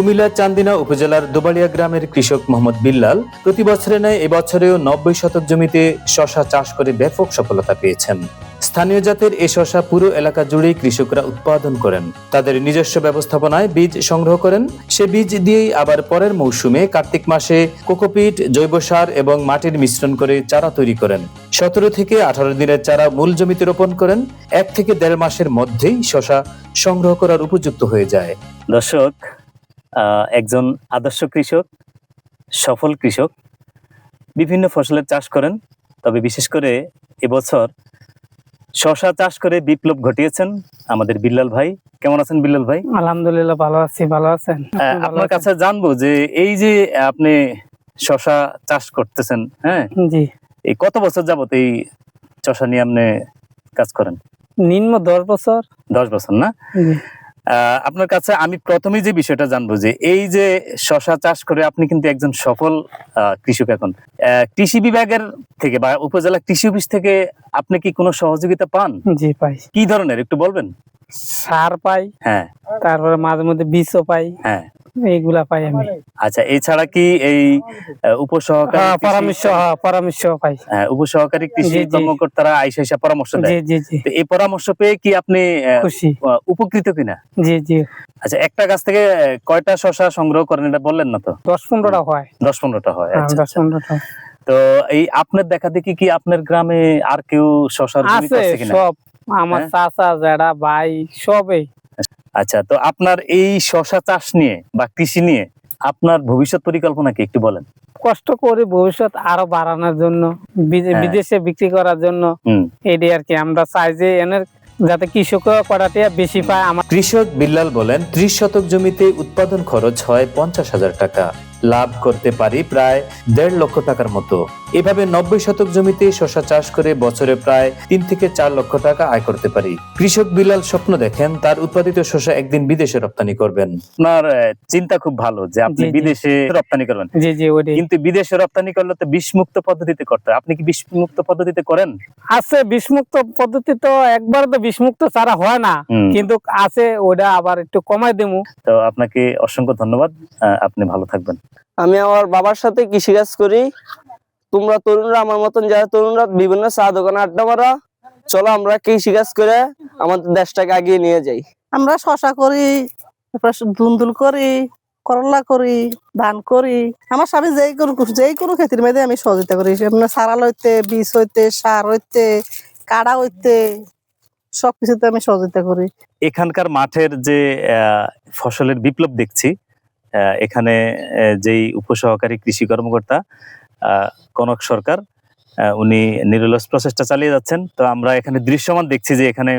কুমিল্লার চান্দিনা উপজেলার দোবাড়িয়া গ্রামের কৃষক মোহাম্মদ বিল্লাল প্রতি বছরে ন্যায় এবছরেও নব্বই শতক জমিতে শশা চাষ করে ব্যাপক সফলতা পেয়েছেন। স্থানীয় জাতের এ শশা পুরো এলাকা জুড়েই কৃষকরা উৎপাদন করেন। তাদের নিজস্ব ব্যবস্থাপনায় বীজ সংগ্রহ করেন। সে বীজ দিয়েই আবার পরের মৌসুমে কার্তিক মাসে কোকোপিট, জৈব সার এবং মাটির মিশ্রণ করে চারা তৈরি করেন। সতেরো থেকে আঠারো দিনের চারা মূল জমিতে রোপণ করেন। এক থেকে দেড় মাসের মধ্যেই শশা সংগ্রহ করার উপযুক্ত হয়ে যায়। দর্শক একজন আদর্শ কৃষক সফল কৃষক বিভিন্ন ফসলের চাষ করেন। তবে বিশেষ করে এবছর শশা চাষ করে বিপ্লব ঘটিয়েছেন আমাদের বিল্লাল ভাই। কেমন আছেন বিল্লাল ভাই? আলহামদুলিল্লাহ ভালো আছি ভালো আছেন? আপনার কাছে জানব যে এই যে আপনি শশা চাষ করতেছেন হ্যাঁ? জি। এই কত বছর যাবত এই শশা নিয়ে আপনি কাজ করেন? নিম্ন দশ বছর। দশ বছর না? আপনার কাছে আমি প্রথমে যে বিষয়টা জানব যে এই যে শশা চাষ করে আপনি কিন্তু একজন সফল আহ, কৃষক এখন আহ, কৃষি বিভাগের থেকে বা উপজেলা কৃষি অফিস থেকে আপনি কি কোনো সহযোগিতা পান? জি পাই। কি ধরনের একটু বলবেন? সার পাই হ্যাঁ। তারপরে মাঝে মধ্যে বীজও পাই। হ্যাঁ। এইগুলা পাই আমি। আচ্ছা এছাড়া কি এই উপসহকারী হ্যাঁ, পরামর্শ হ্যাঁ, পরামর্শ পাই। হ্যাঁ, উপসহকারী কৃষি। কর্মকর্তারা আইসা আইসা পরামর্শ দেয়। জি জি। এই পরামর্শ পেয়ে কি আপনি খুশি। উপকৃত কিনা? জি জি। আচ্ছা একটা গাছ থেকে কয়টা শশা সংগ্রহ করেন এটা বললেন না তো? দশ পনেরোটা হয়। দশ পনেরোটা হয় আচ্ছা দশ পনেরোটা। তো এই আপনার দেখা দেখি কি আপনার গ্রামে আর কেউ শশার আছে সব। আমার? চাচা জেঠা ভাই সবই আচ্ছা তো আপনার এই শশা চাষ নিয়ে বা কৃষি নিয়ে আপনার ভবিষ্যৎ পরিকল্পনা কি একটু বলেন? কষ্ট করে ভবিষ্যৎ আরও বাড়ানোর জন্য হ্যাঁ। বিদেশে বিক্রি করার জন্য এটি আর কি। আমরা চাই যে এনের যাতে কৃষক কড়াটিয়া বেশি পায় আমার কৃষক বিল্লাল বলেন ত্রিশ শতক জমিতে উৎপাদন খরচ হয় পঞ্চাশ হাজার টাকা। লাভ করতে পারি প্রায় দেড় লক্ষ টাকার মতো। এভাবে নব্বই শতক জমিতে শশা চাষ করে বছরে প্রায় তিন থেকে চার লক্ষ টাকা আয় করতে পারি। কৃষক বিল্লাল স্বপ্ন দেখেন তার উৎপাদিত শশা একদিন বিদেশে রপ্তানি করবেন। আপনার চিন্তা খুব ভালো যে আপনি। বিদেশে রপ্তানি করবেন। জি জি কিন্তু বিদেশে রপ্তানি করলে তো বিষমুক্ত পদ্ধতিতে করতে হয়। আপনি কি বিষমুক্ত পদ্ধতিতে করেন? আছে বিষমুক্ত পদ্ধতি তো একবার তো বিষমুক্ত ছাড়া হয় না। কিন্তু আছে ওটা আবার একটু কমাই দেবো তো আপনাকে অসংখ্য ধন্যবাদ। আহ, আপনি ভালো থাকবেন। আমি আমার বাবার সাথে কৃষিকাজ করি। তোমরা তরুণরা আমার মতন যারা তরুণরা বিভিন্ন চা দোকানে আড্ডা মারা। চলো আমরা কৃষিকাজ করে আমাদের দেশটাকে আগিয়ে নিয়ে যাই। আমরা শশা করি দুন্দুল করি করলা করি ধান করি। আমার স্বামী যেই কোনো যেই কোনো ক্ষেত্রের মধ্যে আমি সহযোগিতা করি। আপনার সারাল হইতে বীজ হইতে সার হইতে কাড়া হইতে সবকিছুতে আমি সহযোগিতা করি। এখানকার মাঠের যে আহ, ফসলের বিপ্লব দেখছি এখানে যেই উপসহকারী কৃষি কর্মকর্তা কনক সরকার উনি নিরলস প্রচেষ্টা চালিয়ে যাচ্ছেন। তো আমরা এখানে দৃশ্যমান দেখছি যে এখানে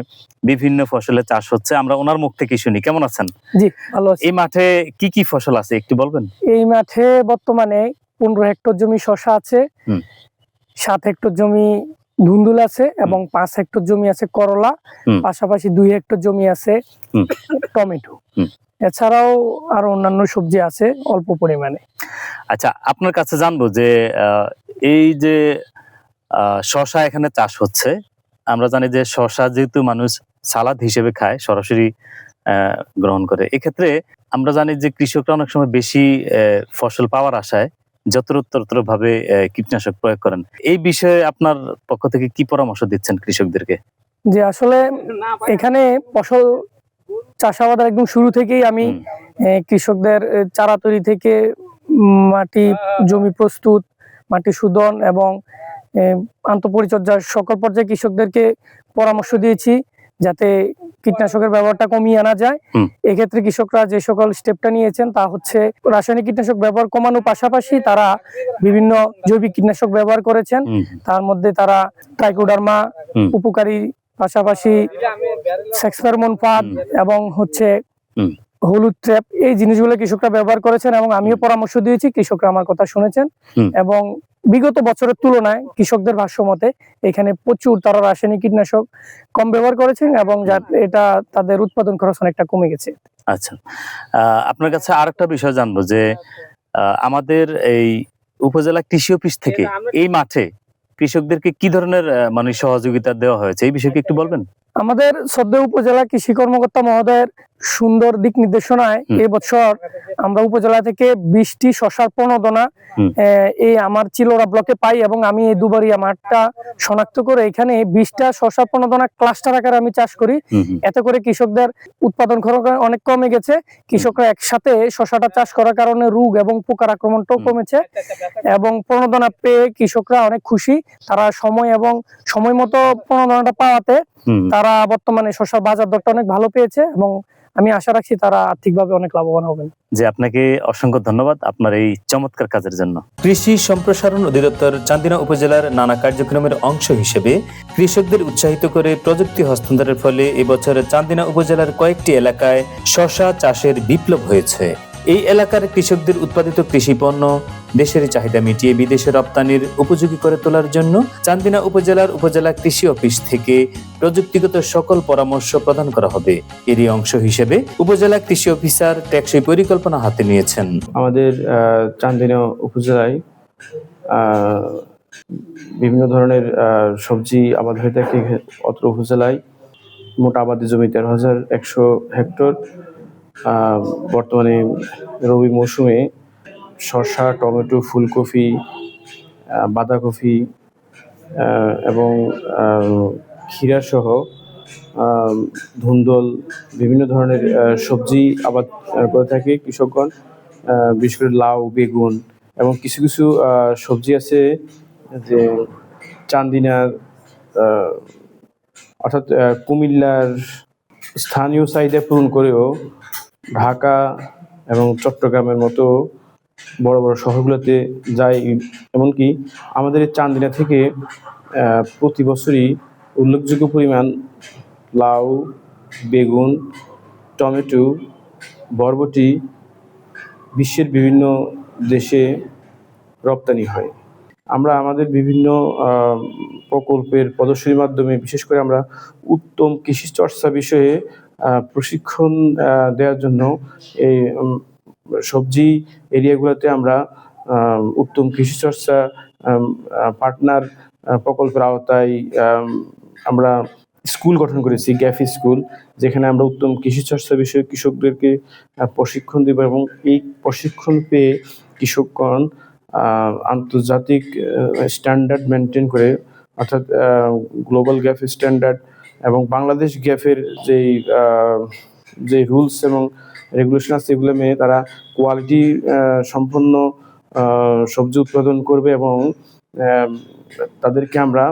বিভিন্ন ফসলের চাষ হচ্ছে। আমরা ওনার মুখ থেকে শুনি। কেমন আছেন? জি ভালো এই মাঠে কি কি ফসল আছে একটু বলবেন? এই মাঠে বর্তমানে পনেরো হেক্টর জমি শশা আছে। সাত হেক্টর জমি ধুন্দুল আছে এবং পাঁচ হেক্টর জমি আছে করলা। পাশাপাশি দুই হেক্টর জমি আছে টমেটো। এছাড়াও আরও অন্যান্য সবজি আছে অল্প পরিমাণে। আচ্ছা আপনার কাছে জানব যে আহ, এই যে আহ, শশা এখানে চাষ হচ্ছে আমরা জানি যে শশা যেহেতু মানুষ সালাদ হিসেবে খায় সরাসরি আহ, গ্রহণ করে। এক্ষেত্রে আমরা জানি যে কৃষকরা অনেক সময় বেশি আহ, ফসল পাওয়ার আশায় যত্রতত্র ভাবে আহ, কীটনাশক প্রয়োগ করেন। এই বিষয়ে আপনার পক্ষ থেকে কি পরামর্শ দিচ্ছেন কৃষকদেরকে? যে আসলে এখানে ফসল চাষাবাদের একদম শুরু থেকেই আমি কৃষকদের চারা তৈরি থেকে মাটি জমি প্রস্তুত মাটি শোধন এবং আন্তঃপরিচর্যার সকল পর্যায়ে কৃষকদেরকে পরামর্শ দিয়েছি যাতে কীটনাশকের ব্যবহারটা কমিয়ে আনা যায়। এক্ষেত্রে কৃষকরা যে সকল স্টেপটা নিয়েছেন তা হচ্ছে রাসায়নিক কীটনাশক ব্যবহার কমানোর পাশাপাশি তারা বিভিন্ন জৈবিক কীটনাশক ব্যবহার করেছেন। তার মধ্যে তারা ট্রাইকোডার্মা উপকারী পাশাপাশি সেক্সফেরমন। এবং হচ্ছে হলুদ ট্র্যাপ এই জিনিসগুলো কৃষকরা ব্যবহার করেছেন এবং আমিও পরামর্শ দিয়েছি কৃষকরা আমার কথা শুনেছেন। এবং বিগত বছরের তুলনায় কৃষকদের ভাষ্য মতে এখানে প্রচুর তারা রাসায়নিক কীটনাশক কম ব্যবহার করেছেন এবং যা- এটা তাদের উৎপাদন খরচ অনেকটা কমে গেছে। আচ্ছা। আহ, আপনার কাছে আরেকটা বিষয় জানব যে আহ, আমাদের এই উপজেলা কৃষি অফিস থেকে এই মাঠে কৃষকদেরকে কি ধরনের মানে সহযোগিতা দেওয়া হয়েছে? এই বিষয়ে কি একটু বলবেন? আমাদের সদ্য উপজেলা কৃষি কর্মকর্তা মহোদয়ের সুন্দর দিক নির্দেশনায়। এই বছর আমরা উপজেলা থেকে বিশটি শশার প্রণোদনা এই আমার চিলোরা ব্লকে পাই এবং আমি এই দুবারিয়া মাঠটা শনাক্ত করে এখানে বিশটা শশা প্রণোদনা ক্লাস্টার আকারে আমি চাষ করি। এতে করে কৃষকদের উৎপাদন খরচ অনেক কমে গেছে কৃষকরা একসাথে শশাটা চাষ করার কারণে রোগ এবং পোকার আক্রমণটাও কমেছে এবং প্রণোদনা পেয়ে কৃষকরা অনেক খুশি তারা সময় এবং সময় মতো প্রণোদনাটা পাওয়াতে। তারা বর্তমানে শশার বাজার দরটা অনেক ভালো পেয়েছে এবং আমি আশা রাখছি তারা আর্থিকভাবে অনেক লাভবান হবেন। যে আপনাকে অসংখ্য ধন্যবাদ আপনার এই চমৎকার কাজের জন্য। কৃষি সম্প্রসারণ অধিদপ্তর চান্দিনা উপজেলার নানা কার্যক্রমের অংশ হিসেবে কৃষকদের উৎসাহিত করে প্রযুক্তি হস্তান্তরের ফলে এবছর চান্দিনা উপজেলার কয়েকটি এলাকায় শশা চাষের বিপ্লব হয়েছে। এই এলাকার কৃষকদের উৎপাদিত কৃষি পণ্য দেশের চাহিদা মিটিয়ে বিদেশে রপ্তানির উপযোগী করে তোলার জন্য চান্দিনা উপজেলার উপজেলা কৃষি অফিস থেকে প্রযুক্তিগত সকল পরামর্শ প্রদান করা হবে। এরই অংশ হিসেবে উপজেলা কৃষি অফিসার টেকসই পরিকল্পনা হাতে নিয়েছেন। আমাদের চান্দিনা উপজেলায় বিভিন্ন ধরনের সবজি আবাদ হয়ে থাকে। অত্র উপজেলায় মোট আবাদি জমি তেরো হাজার একশো হেক্টর। বর্তমানে রবি মৌসুমে শসা, টমেটো, ফুলকপি বাঁধাকপি এবং ক্ষীরা সহ ধুন্দল, বিভিন্ন ধরনের সবজি আবাদ করে থাকে কৃষকগণ বিশেষ করে লাউ, বেগুন এবং কিছু কিছু সবজি আছে যে চান্দিনার অর্থাৎ কুমিল্লার স্থানীয় চাহিদা পূরণ করেও ঢাকা এবং চট্টগ্রামের মতো বড় বড় শহরগুলোতে যায়। এমনকি আমাদের চান্দিনা থেকে প্রতি বছরই উল্লেখযোগ্য পরিমাণ লাউ, বেগুন, টমেটো, বরবটি বিশ্বের বিভিন্ন দেশে রপ্তানি হয়। আমরা আমাদের বিভিন্ন প্রকল্পের প্রদর্শনীর মাধ্যমে, বিশেষ করে আমরা উত্তম কৃষি চর্চা বিষয়ে প্রশিক্ষণ দেওয়ার জন্য এই সবজি এরিয়াগুলোতে আমরা উত্তম কৃষি চর্চা পার্টনার প্রকল্পের আওতায় আমরা স্কুল গঠন করেছি, গ্যাফি স্কুল, যেখানে আমরা উত্তম কৃষি চর্চা বিষয়ে কৃষকদেরকে প্রশিক্ষণ দেব এবং এই প্রশিক্ষণ পেয়ে কৃষকগণ আন্তর্জাতিক স্ট্যান্ডার্ড মেনটেন করে, অর্থাৎ গ্লোবাল গ্যাফ স্ট্যান্ডার্ড এবং বাংলাদেশ গ্যাফের যেই যে রুলস এবং রেগুলেশন আছে, এগুলো মেনে তারা কোয়ালিটি সম্পন্ন সবজি উৎপাদন করবে এবং তাদেরকে আমরা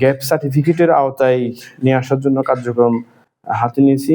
গ্যাপ সার্টিফিকেটের আওতায় নিয়ে আসার জন্য কার্যক্রম হাতে নিয়েছি।